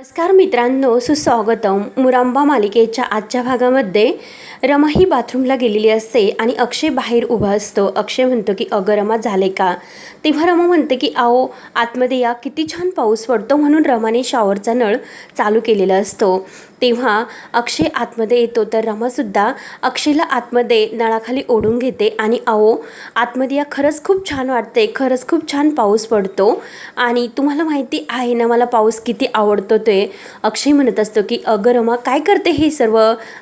नमस्कार मित्रांनो सुस्वागतम. मुरांबा मालिकेच्या आजच्या भागामध्ये रमा ही बाथरूमला गेलेली असते आणि अक्षय बाहेर उभा असतो. अक्षय म्हणतो की अगं रमा झाले का? तेव्हा रमा म्हणते की आओ आतमध्ये या किती छान पाऊस पडतो म्हणून रमाने शॉवरचा नळ चालू केलेला असतो. तेव्हा अक्षय आतमध्ये येतो. तर रमासुद्धा अक्षयला आतमध्ये नळाखाली ओढून घेते आणि अहो आतमध्ये या खरंच खूप छान वाटते खरंच खूप छान पाऊस पडतो. आणि तुम्हाला माहिती आहे ना मला पाऊस किती आवडतो ते? अक्षय म्हणत असतो की अगं रमा काय करते हे सर्व?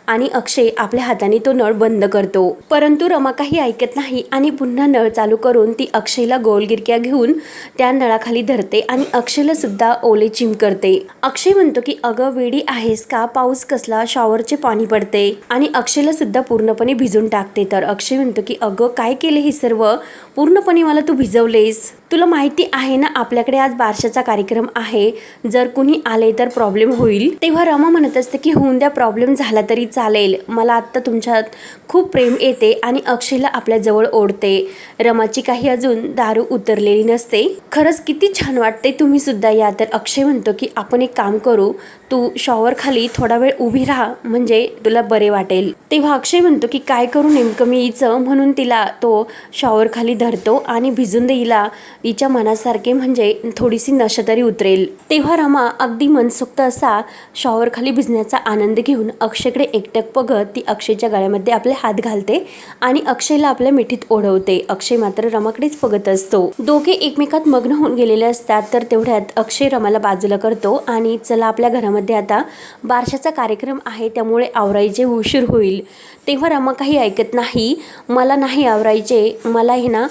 आणि अक्षय आपल्या हाताने तो नळ बंद करतो. परंतु रमा काही ऐकत नाही आणि पुन्हा नळ चालू करून ती अक्षयला गोलगिरक्या घेऊन त्या नळाखाली धरते आणि अक्षयला सुद्धा ओले चिम करते. अक्षय म्हणतो की अगं वेडी आहेस का? पाऊस कसला शॉवरचे पाणी पडते. आणि अक्षयला सुद्धा पूर्णपणे भिजून टाकते. तर अक्षय म्हणतो की अगं काय केले हे सर्व? पूर्णपणे मला तू भिजवलेस. तुला माहिती आहे ना आपल्याकडे आज बारशाचा कार्यक्रम आहे. जर कुणी आले तर प्रॉब्लेम होईल. तेव्हा रमा म्हणत असते की होऊन द्या प्रॉब्लेम झाला तरी चालेल. मला आत्ता तुमच्यात खूप प्रेम येते आणि अक्षयला आपल्याजवळ ओढते. रमाची काही अजून दारू उतरलेली नसते. खरंच किती छान वाटते तुम्ही सुद्धा या. तर अक्षय म्हणतो की आपण एक काम करू. तू शॉवर खाली थोडा वेळ उभी राहा म्हणजे तुला बरे वाटेल. तेव्हा अक्षय म्हणतो की काय करू नेमकं मी हिचं म्हणून तिला तो शॉवर खाली धरतो आणि भिजून देईला. तिच्या मनासारखे म्हणजे थोडीशी नशा तरी उतरेल. तेव्हा रमा अगदी मनसोक्त असा शॉवर खाली भिजण्याचा आनंद घेऊन अक्षयकडे एकटक बघत ती अक्षयच्या गळ्यामध्ये आपले हात घालते आणि अक्षयला आपल्या मिठीत ओढवते. अक्षय मात्र रमाकडेच बघत असतो. दोघे एकमेकात मग्न होऊन गेलेले असतात तर तेवढ्यात अक्षय रमाला बाजूला करतो आणि चला आपल्या घरामध्ये आता बारशाचा कार्यक्रम आहे त्यामुळे आवरायचे उशीर होईल तेव्हा रमा काही ऐकत नाही. मला नाही आवरायचे मला हे ना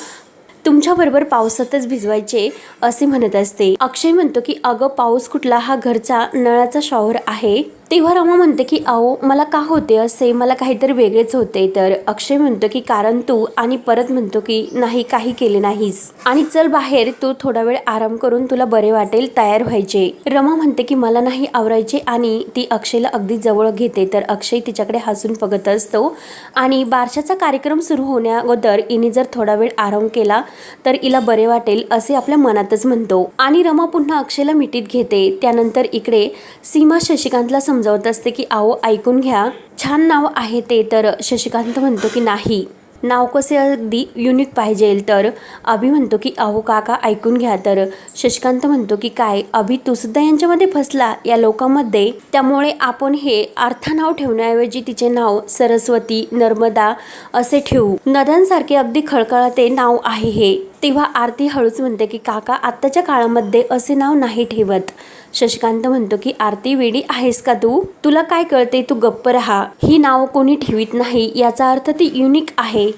तुमच्याबरोबर पावसातच भिजवायचे असे म्हणत असते. अक्षय म्हणतो की अगं पाऊस कुठला? हा घरचा नळाचा शॉवर आहे. तेव्हा रमा म्हणते की अहो मला का होते असे? मला काहीतरी वेगळेच होते. तर अक्षय म्हणतो की कारण तू आणि परत म्हणतो की नाही काही केले नाहीस. आणि चल बाहेर तू थोडा वेळ आराम करून तुला बरे वाटेल तयार व्हायचे. रमा म्हणते की मला नाही आवरायचे आणि ती अक्षयला अगदी जवळ घेते. तर अक्षय तिच्याकडे हसून बघत असतो. आणि बारशाचा कार्यक्रम सुरू होण्या इने जर थोडा वेळ आराम केला तर हिला बरे वाटेल असे आपल्या मनातच म्हणतो. आणि रमा पुन्हा अक्षयला मिठीत घेते. त्यानंतर इकडे सीमा शशिकांतला समजावत असते की आओ ऐकून घ्या. छान नाव आहे ते. तर शशिकांत म्हणतो की नाही. नाव कसे अगदी युनिक पाहिजे तर. अभि म्हणतो की अहो काका ऐकून घ्या. तर शशिकांत म्हणतो की काय? अभि तू सुद्धा यांच्यामध्ये फसला. या लोकांमध्ये. त्यामुळे आपण हे अर्था नाव ठेवण्याऐवजी तिचे नाव सरस्वती नर्मदा असे ठेवू. नद्यांसारखे अगदी खळखळते नाव आहे हे. तेव्हा आरती हळूच म्हणते की काका आत्ताच्या काळामध्ये असे नाव नाही ठेवत. शशिकांत म्हणतो की आरती वेडी आहेस का तू? तुला काय कळते तू गप्प राहा. ही नाव कोणी ठेवीत नाही याचा अर्थ ती युनिक आहे.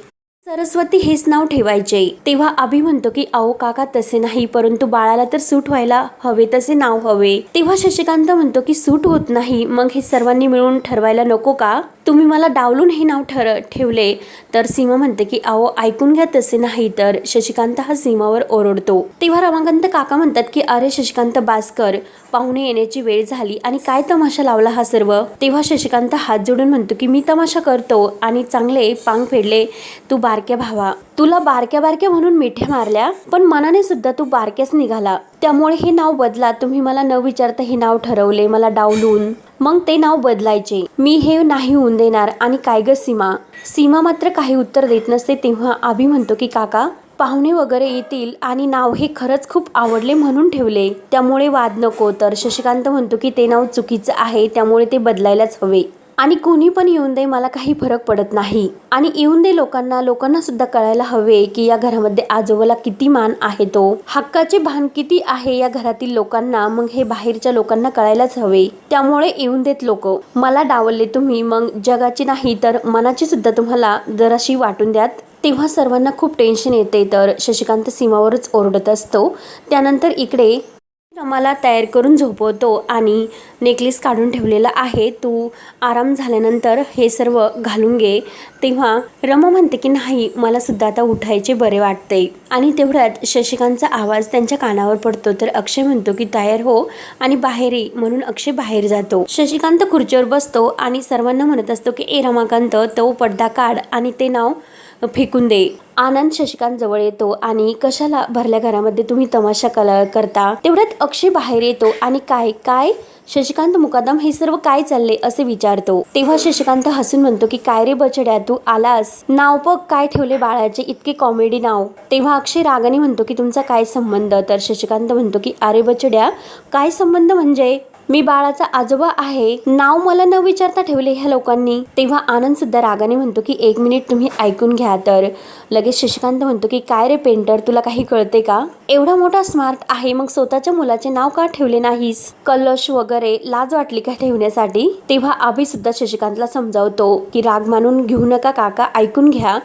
सरस्वती हेच नाव ठेवायचे. तेव्हा अभि म्हणतो की अहो काका तसे नाही परंतु बाळाला तर सूट व्हायला हवे तसे नाव हवे. तेव्हा शशिकांत म्हणतो की सूट होत नाही मग हे सर्वांनी मिळून ठरवायला नको का? तुम्ही मला डावलून हे नाव ठर ठेवले. तर सीमा म्हणते की अहो ऐकून घ्या तसे नाही. तर शशिकांत हा सीमावर ओरडतो. तेव्हा रमाकांत काका म्हणतात की अरे शशिकांत बासकर पाहुणे येण्याची वेळ झाली आणि काय तमाशा लावला हा सर्व? तेव्हा शशिकांत हात जोडून म्हणतो की मी तमाशा करतो आणि चांगले पांग फेडले. तू बारक्या भावा तुला बारक्या बारक्या म्हणून मिठ्या मारल्या पण मनाने सुद्धा तू बारक्याच निघाला. त्यामुळे हे नाव बदला. तुम्ही मला न विचारता हे नाव ठरवले मला डावलून. मग ते नाव बदलायचे. मी हे नाही होऊन देणार आणि काय ग सीमा? सीमा मात्र काही उत्तर देत नसते तेव्हा आभी म्हणतो की काका पाहुणे वगैरे येतील आणि नाव हे खरंच खूप आवडले म्हणून ठेवले. त्यामुळे वाद नको. तर शशिकांत म्हणतो की ते नाव चुकीचं आहे त्यामुळे ते बदलायलाच हवे. आणि कोणी पण येऊन दे मला काही फरक पडत नाही. आणि येऊन दे लोकांना लोकांना सुद्धा कळायला हवे की या घरामध्ये आजोबाला किती मान आहे तो. हक्काचे भान किती आहे या घरातील लोकांना मग हे बाहेरच्या लोकांना कळायलाच हवे. त्यामुळे येऊन देत लोक. मला डावलले तुम्ही मग जगाची नाही तर मनाची सुद्धा तुम्हाला जराशी वाटून द्यात. तेव्हा सर्वांना खूप टेन्शन येते तर शशिकांत सीमावरच ओरडत असतो. त्यानंतर इकडे रमाला तयार करून झोपवतो आणि नेकलेस काढून ठेवलेला आहे. तू आराम झाल्यानंतर हे सर्व घालून घे. तेव्हा रमा म्हणते की नाही मला सुद्धा आता उठायचे बरे वाटते. आणि तेवढ्यात शशिकांतचा आवाज त्यांच्या कानावर पडतो. तर अक्षय म्हणतो की तयार हो. आणि बाहेर ये म्हणून अक्षय बाहेर जातो. शशिकांत खुर्चीवर बसतो आणि सर्वांना म्हणत असतो की ए रमाकांत तो पडदा काढ. आणि ते नाव फेकून दे. आनंद शशिकांत जवळ येतो आणि कशाला भरल्या घरामध्ये तुम्ही तमाशा कला करता? तेवढ्यात अक्षय बाहेर येतो आणि काय काय? शशिकांत मुकादम हे सर्व काय चालले असे विचारतो. तेव्हा शशिकांत हसून म्हणतो की काय रे बचड्या तू आलास? नाव बघ काय ठेवले बाळाचे इतके कॉमेडी नाव? तेव्हा अक्षय रागाने म्हणतो की तुमचा काय संबंध? तर शशिकांत म्हणतो की अरे बचड्या काय संबंध म्हणजे? मी बाळाचा आजोबा आहे. नाव मला न विचारता ठेवले ह्या लोकांनी. तेव्हा आनंद सुद्धा रागाने म्हणतो की एक मिनिट तुम्ही ऐकून घ्या तर. लगेच शशिकांत म्हणतो की काय रे पेंटर तुला काही कळते का? एवढा मोठा स्मार्ट आहे मग स्वतःच्या मुलाचे नाव का ठेवले नाहीस? कलश वगैरे लाज वाटली का ठेवण्यासाठी? तेव्हा आभी सुद्धा शशिकांतला समजावतो की राग मानून घेऊ नका काका ऐकून घ्या.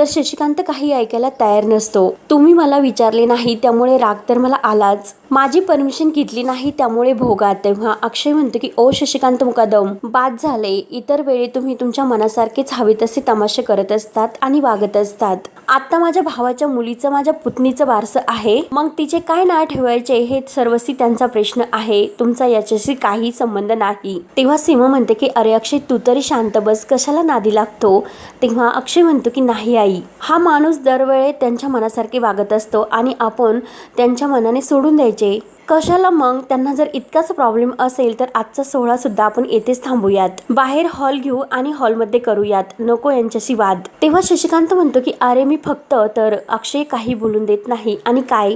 तर शशिकांत काही ऐकायला तयार नसतो. तुम्ही मला विचारले नाही त्यामुळे राग तर मला आलाच. माझी परमिशन घेतली नाही त्यामुळे भोगा तेव्हा अक्षय म्हणतो की ओ शशिकांत मुकादम बाद झाले. इतर वेळी तुम्ही तुमच्या मनासारखेच हवे तसे तमाशे करत असतात आणि वागत असतात. आता माझ्या भावाच्या मुलीचं माझ्या पुतणीचं वारसं आहे. मग तिचे काय नाव ठेवायचे हे सर्वस्वी त्यांचा प्रश्न आहे. तुमचा याच्याशी काही संबंध नाही. तेव्हा सीमा म्हणते की अरे अक्षय तू तरी शांत बस. कशाला नादी लागतो? तेव्हा अक्षय म्हणतो की नाही आई हा माणूस दरवेळे त्यांच्या मनासारखे वागत असतो आणि आपण त्यांच्या मनाने सोडून द्यायचे. कशाला मग? त्यांना जर इतकाच प्रॉब्लेम असेल तर आजचा सोहळा सुद्धा आपण येथेच थांबूयात. बाहेर हॉल घेऊ आणि हॉलमध्ये करूयात. नको यांच्याशी वाद. तेव्हा शशिकांत म्हणतो की अरे मी फक्त तर अक्षय काही बोलून देत नाही. आणि काय?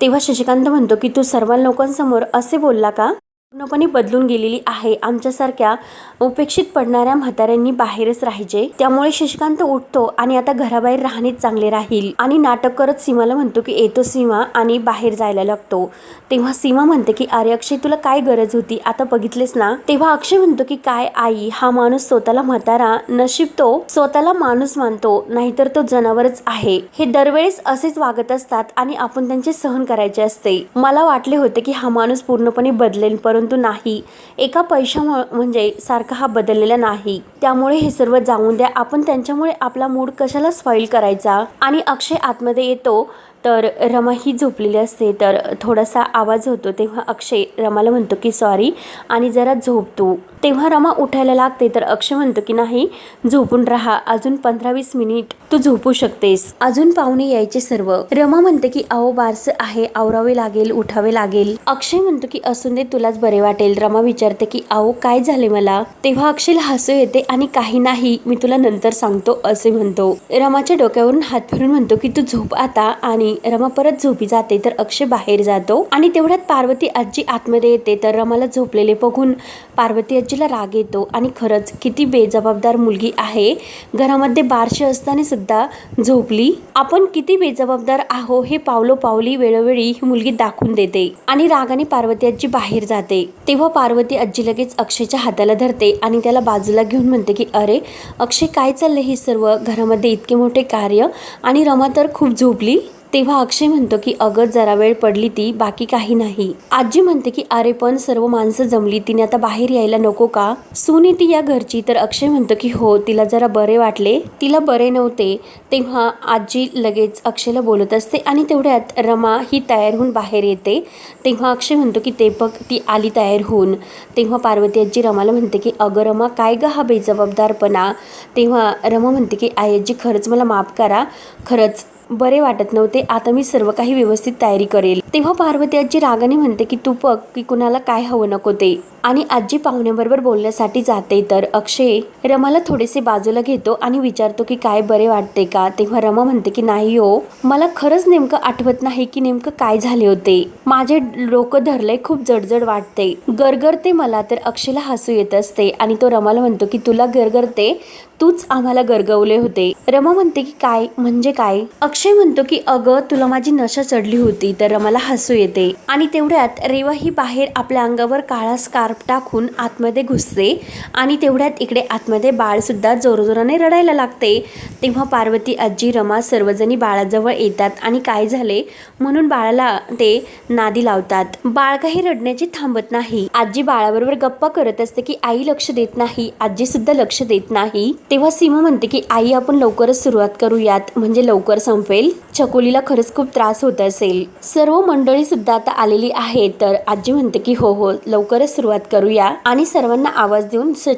तेव्हा शशिकांत म्हणतो की तू सर्व लोकांसमोर असे बोलला का? पूर्णपणे बदलून गेलेली आहे. आमच्यासारख्या उपेक्षित पडणाऱ्या म्हाताऱ्यांनी बाहेरच राहायचे. त्यामुळे शशिकांत उठतो आणि आता घराबाहेर राहणेच चांगले राहील. आणि नाटक करत सीमाला म्हणतो की येतो सीमा आणि बाहेर जायला लागतो. तेव्हा सीमा म्हणते की अरे अक्षय तुला काय गरज होती? आता बघितलेस ना? तेव्हा अक्षय म्हणतो की काय आई हा माणूस स्वतःला म्हातारा नशीब तो स्वतःला माणूस मानतो नाहीतर तो जनावरच आहे. हे दरवेळेस असेच वागत असतात आणि आपण त्यांचे सहन करायचे असते. मला वाटले होते की हा माणूस पूर्णपणे बदलेल परंतु नाही. एका पैशामुळे म्हणजे सारखा हा बदललेला नाही. त्यामुळे हे सर्व जाऊन द्या. आपण त्यांच्यामुळे आपला मूड कशाला स्पॉईल करायचा? आणि अक्षय आतमध्ये येतो. तर रमा ही झोपलेली असते तर थोडासा आवाज होतो तेव्हा अक्षय रमाला म्हणतो की सॉरी आणि जरा झोप तू तेव्हा रमा उठायला लागते तर अक्षय म्हणतो की नाही झोपून राहा अजून पंधरा वीस मिनिट तू झोपू शकतेस. अजून पाहुणे यायचे सर्व. रमा म्हणते की अहो बारस आहे आवरावे लागेल उठावे लागेल. अक्षय म्हणतो की असून दे तुलाच बरे वाटेल. रमा विचारते की अहो काय झाले मला? तेव्हा अक्षयला हसू येते आणि काही नाही मी तुला नंतर सांगतो असे म्हणतो. रमाच्या डोक्यावरून हात फिरून म्हणतो की तू झोप आता आणि आणि रमा परत झोपी जाते तर अक्षय बाहेर जातो. आणि तेवढ्यात पार्वती आजी आतमध्ये येते तर रमाला झोपलेले बघून पार्वती आजीला राग येतो. आणि खरंच किती बेजबाबदार मुलगी आहे. घरामध्ये बारशे असताना सुद्धा झोपली. आपण किती बेजबाबदार आहो हे पावलो पावली वेळोवेळी ही मुलगी दाखवून देते. आणि रागाने पार्वती आजी बाहेर जाते. तेव्हा पार्वती आजी लगेच अक्षयच्या हाताला धरते आणि त्याला बाजूला घेऊन म्हणते की अरे अक्षय काय चाललंय हे सर्व? घरामध्ये इतके मोठे कार्य आणि रमा तर खूप झोपली. तेव्हा अक्षय म्हणतो की अगं जरा वेळ पडली ती बाकी काही नाही. आजी म्हणते की अरे पण सर्व माणसं जमली तिने आता बाहेर यायला नको का? सुनी ती या घरची. तर अक्षय म्हणतो की हो तिला जरा बरे वाटले. तिला बरे नव्हते. तेव्हा आजी लगेच अक्षयला बोलत असते आणि तेवढ्यात रमा ही तयार होऊन बाहेर येते. तेव्हा अक्षय म्हणतो की ते बघ ती आली तयार होऊन तेव्हा पार्वती आजी रमाला म्हणते की अगं रमा काय ग हा बेजबाबदारपणा? तेव्हा रमा म्हणते की आई आजी खरंच मला माफ करा. खरंच बरे वाटत नव्हते आता मी सर्व काही व्यवस्थित तयारी करेल. तेव्हा पार्वती आजी रागाने म्हणते की तू बघ की कुणाला काय हवं नको ते आणि आजी पाहुण्याबरोबर बोलण्यासाठी जाते. तर अक्षय रमाला थोडेसे बाजूला घेतो आणि विचारतो की काय बरे वाटते का? तेव्हा रमा म्हणते की नाही हो मला खरंच नेमकं आठवत नाही की नेमकं काय झाले होते. माझे डोकं धरलंय खूप जडजड वाटते. गरगरते मला तर अक्षयला हसू येत असते आणि तो रमाला म्हणतो की तुला गरगरते तूच आम्हाला गरगवले होते. रमा म्हणते की काय? म्हणजे काय? अक्षय म्हणतो की अगं तुला माझी नशा चढली होती. तर रमाला हसू येते. आणि तेवढ्यात रेवा ही बाहेर आपल्या अंगावर काळा स्कार्फ टाकून आतमध्ये घुसते आणि तेवढ्यात इकडे आतमध्ये बाळसुद्धा जोरजोराने रडायला लागते. तेव्हा पार्वती आजी रमा सर्वजणी बाळाजवळ येतात आणि काय झाले? म्हणून बाळाला ते नादी लावतात. बाळ काही रडण्याची थांबत नाही. आजी बाळाबरोबर गप्पा करत असते की आई लक्ष देत नाही. आजी सुद्धा लक्ष देत नाही. तेव्हा सीमा म्हणते की आई आपण लवकरच सुरुवात करूयात. म्हणजे लवकर संपेल. छकुलीला खरंच खूप त्रास होत असेल. सर्व मंडळी सुद्धा आता आलेली आहे तर आजी म्हणते की हो हो लवकरच सुरुवात करूया. आणि सर्वांना आवाज देऊन स-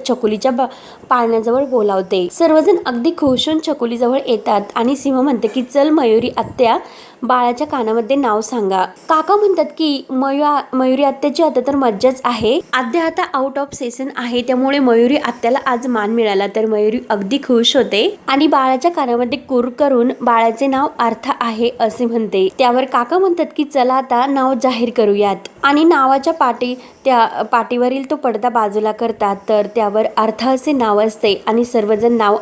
बा- पाळण्याजवळ बोलावते. सर्वजण अगदी खुश होऊन छकुलीजवळ येतात आणि सिंह म्हणते की चल मयुरी आत्या बाळाच्या कानामध्ये नाव सांगा. काका म्हणतात की मयुआ मयुरी आत्याची आता तर मज्जाच आहे. आद्या आता आउट ऑफ सेशन आहे त्यामुळे मयुरी आत्याला आज मान मिळाला तर मयुरी अगदी खुश होते. आणि बाळाच्या कानामध्ये कुर करून बाळाचे नाव अर्थ आहे असे म्हणते. त्यावर काका म्हणतात की चला आता नाव जाहीर करूयात. आणि नावाच्या पाटी त्या पाठीवरील तो पडदा बाजूला करतात तर त्यावर अर्थ असे नाव असते. आणि सर्वजण नाव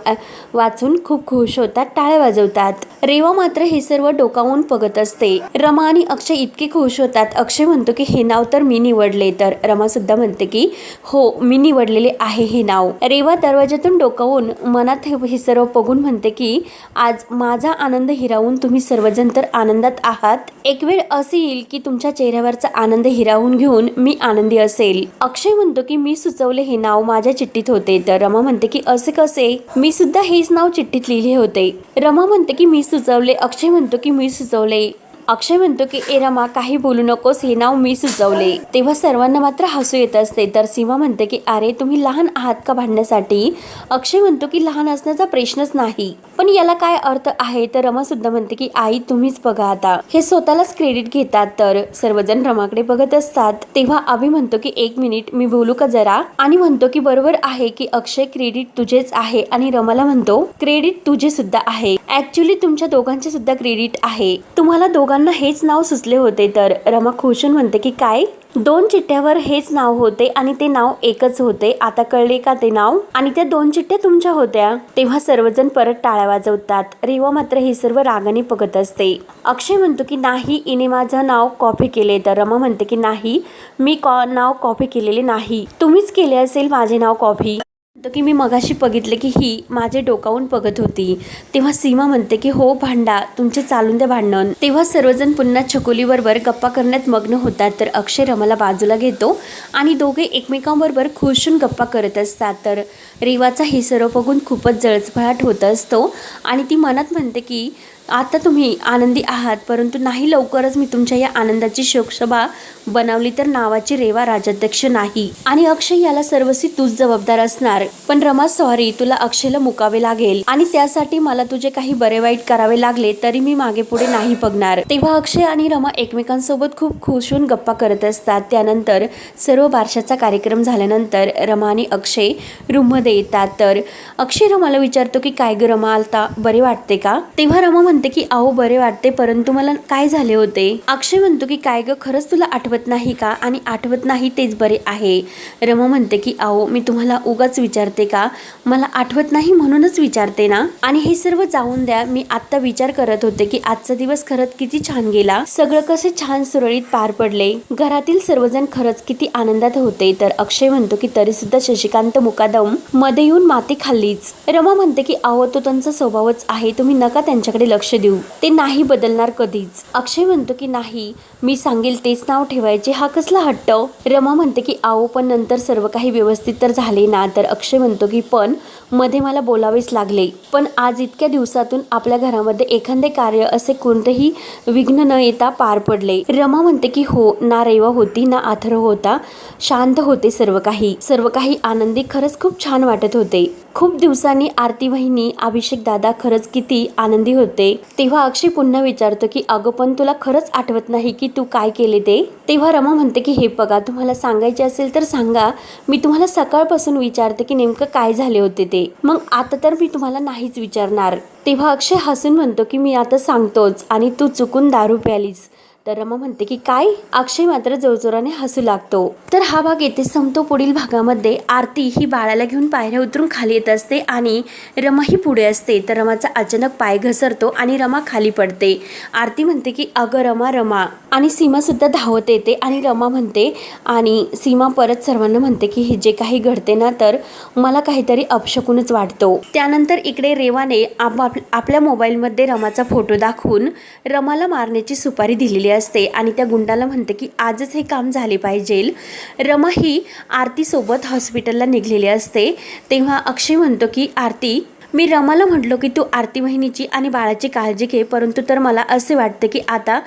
वाचून खूप खुश होतात टाळ्या वाजवतात. रेवा मात्र हे सर्व डोकावून बघत असते. रमा आणि अक्षय इतके खुश होतात. अक्षय म्हणतो की हे नाव तर मी निवडले. तर रमा सुद्धा म्हणते की हो मी निवडलेले आहे हे नाव. रेवा दरवाज्यातून डोकावून मनात हे हे सर्व बघून म्हणते की आज माझा आनंद हिरावून तुम्ही सर्वजण तर आनंदात आहात. एक वेळ असे येईल की तुमच्या चेहऱ्यावरचा आनंद हिरावून घेऊन मी आनंदी असेल. अक्षय म्हणतो की मी सुचवले हे नाव माझ्या चिठ्ठीत होते. तर रमा म्हणते की असे कसे? मी सुद्धा हेच नाव चिठ्ठीत लिहिले होते. रमा म्हणते की मी सुचवले. अक्षय म्हणतो की मी सुचवले 豆类 अक्षय म्हणतो की ए रमा काही बोलू नकोस हे नाव मी सुचवले. तेव्हा सर्वांना मात्र हसू येत असते. तर सीमा म्हणते की अरे तुम्ही लहान आहात का भांडण्यासाठी? अक्षय म्हणतो की लहान असण्याचा प्रश्नच नाही. पण याला काय अर्थ आहे? तर रमा सुद्धा म्हणते की आई तुम्हीच बघा आता. हे स्वतःलाच क्रेडिट घेतात. तर सर्वजण रमाकडे बघत असतात. तेव्हा अभि म्हणतो की एक मिनिट मी बोलू का जरा? आणि म्हणतो की बरोबर आहे की अक्षय क्रेडिट तुझेच आहे. आणि रमाला म्हणतो क्रेडिट तुझे सुद्धा आहे. ऍक्च्युली तुमच्या दोघांचे सुद्धा क्रेडिट आहे. तुम्हाला दोघां सर्वांना हेच नाव सुचले होते. तर रमा खुशन म्हणते की काय? दोन चिठ्ठ्यावर हेच नाव होते आणि ते नाव एकच होते. आता कळले का ते नाव? आणि त्या दोन चिठ्ठ्या तुमच्या होत्या. तेव्हा सर्वजण परत टाळ्या वाजवतात. रेवा मात्र हे सर्व रागाने बघत असते. अक्षय म्हणतो की नाही इने माझं नाव कॉपी केले. तर रमा म्हणते की नाही मी कॉ नाव कॉपी केलेले नाही. तुम्हीच केले असेल माझे नाव कॉपी. म्हणतो की मी मगाशी बघितले की ही माझे डोकावून बघत होती. तेव्हा सीमा म्हणते की हो भांडा तुमचे चालून दे भांडण. तेव्हा सर्वजण पुन्हा छकुलीबरोबर गप्पा करण्यात मग्न होतात तर अक्षय रमाला बाजूला घेतो आणि दोघे एकमेकांबरोबर खुशून गप्पा करत असतात. तर रेवाचा हे सर्व बघून खूपच जळजफळाट होत असतो आणि ती मनात म्हणते की आता तुम्ही आनंदी आहात परंतु नाही लवकरच मी तुमच्या या आनंदाची शोकसभा बनवली तर नावाची रेवा राजाध्यक्ष नाही. आणि अक्षय याला सर्वस्वी तूच जबाबदार असणार. पण रमा सॉरी तुला अक्षयला मुकावे लागेल. आणि त्यासाठी मला तुझे काही बरे वाईट करावे लागले तरी मी मागे पुढे नाही बघणार. तेव्हा अक्षय आणि रमा एकमेकांसोबत खूप खुश होऊन गप्पा करत असतात. त्यानंतर सर्व बारशाचा कार्यक्रम झाल्यानंतर रमा आणि अक्षय रूममध्ये येतात. तर अक्षय रमाला विचारतो की काय ग रमा आता बरे वाटते का? तेव्हा रमा म्हणते की अहो बरे वाटते परंतु मला काय झाले होते? अक्षय म्हणतो की काय ग खरंच तुला आठवत नाही का? आणि आठवत नाही तेच बरे आहे. रमा म्हणते की अहो मी तुम्हाला उगाच विचारते का? मला आठवत नाही म्हणूनच विचारते ना. आणि हे सर्व जाऊन द्या मी आत्ता विचार करत होते की आजचा दिवस खरंच किती छान गेला. सगळं कसे छान सुरळीत पार पडले. घरातील सर्वजण खरंच किती आनंदात होते. तर अक्षय म्हणतो की तरी सुद्धा शशिकांत मुकादममध्ये येऊन माती खाल्लीच. रमा म्हणते की अहो तो त्यांचा स्वभावच आहे तुम्ही नका त्यांच्याकडे लक्ष देऊ. ते नाही बदलणार कधीच. अक्षय म्हणतो की नाही मी सांगेल तेच नाव ठेवायचे. हा कसला हट्ट हो. रमा म्हणते की आओ पण नंतर सर्व काही व्यवस्थित तर झाले ना. तर अक्षय म्हणतो की पण मध्ये मला बोलावेच लागले. पण आज इतक्या दिवसातून आपल्या घरामध्ये एखादे कार्य असे कोणतेही विघ्न न येता पार पडले. रमा म्हणते की हो ना रेवा होती ना आथर्व होता. शांत होते सर्व काही. सर्व काही आनंदी खरंच खूप छान वाटत होते. खूप दिवसांनी आरती वहिनी अभिषेक दादा खरंच किती आनंदी होते. तेव्हा अक्षय पुन्हा विचारतो की अगं पण तुला खरंच आठवत नाही की तू काय केले ते? तेव्हा रमा म्हणते की हे बघा तुम्हाला सांगायचे असेल तर सांगा. मी तुम्हाला सकाळपासून विचारते की नेमकं काय झाले होते ते. मग आता तर मी तुम्हाला नाहीच विचारणार. तेव्हा अक्षय हसून म्हणतो की मी आता सांगतोच आणि तू चुकून दारू प्यालीस. तर रमा म्हणते की काय? अक्षय मात्र जोरजोराने हसू लागतो. तर हा भाग येथे संपतो. पुढील भागामध्ये आरती ही बाळाला घेऊन पायऱ्या उतरून खाली येत असते आणि रमा ही पुढे असते. तर रमाचा अचानक पाय घसरतो आणि रमा खाली पडते. आरती म्हणते की अगं रमा रमा. आणि सीमा सुद्धा धावत येते आणि रमा म्हणते आणि सीमा परत सर्वांना म्हणते की हे जे काही घडते ना तर मला काहीतरी अपशकूनच वाटतो. त्यानंतर इकडे रेवाने आप आप- आपल्या मोबाईलमध्ये रमाचा फोटो दाखवून रमाला मारण्याची सुपारी दिलेली असते आणि त्या गुंडाला म्हणते की आजच हे काम झाले पाहिजे. रमा ही आरतीसोबत हॉस्पिटलला निघलेली असते. तेव्हा अक्षय म्हणतो की आरती मी रमाला म्हटलो की तू आरती बहिणीची आणि बाळाची काळजी घे परंतु तर मला असे वाटते की आता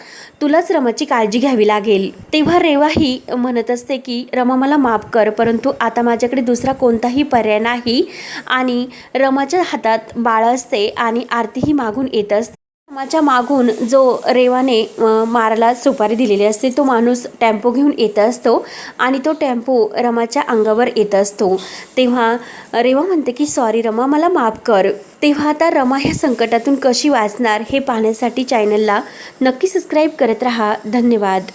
तुलाच रमाची काळजी घ्यावी लागेल. तेव्हा रेवाही म्हणत असते की रमा मला माफ कर परंतु आता माझ्याकडे दुसरा कोणताही पर्याय नाही आणि रमाच्या हातात बाळ असते आणि आरतीही मागून येत असते. रमाच्या मागून जो रेवाने मारला माराला सुपारी दिलेली असते तो माणूस टेम्पो घेऊन येत असतो आणि तो टेम्पो रमाच्या अंगावर येत असतो. तेव्हा रेवा म्हणते की सॉरी रमा मला माफ कर. तेव्हा आता रमा ह्या संकटातून कशी वाचणार हे पाहण्यासाठी चॅनलला नक्की सबस्क्राईब करत राहा. धन्यवाद.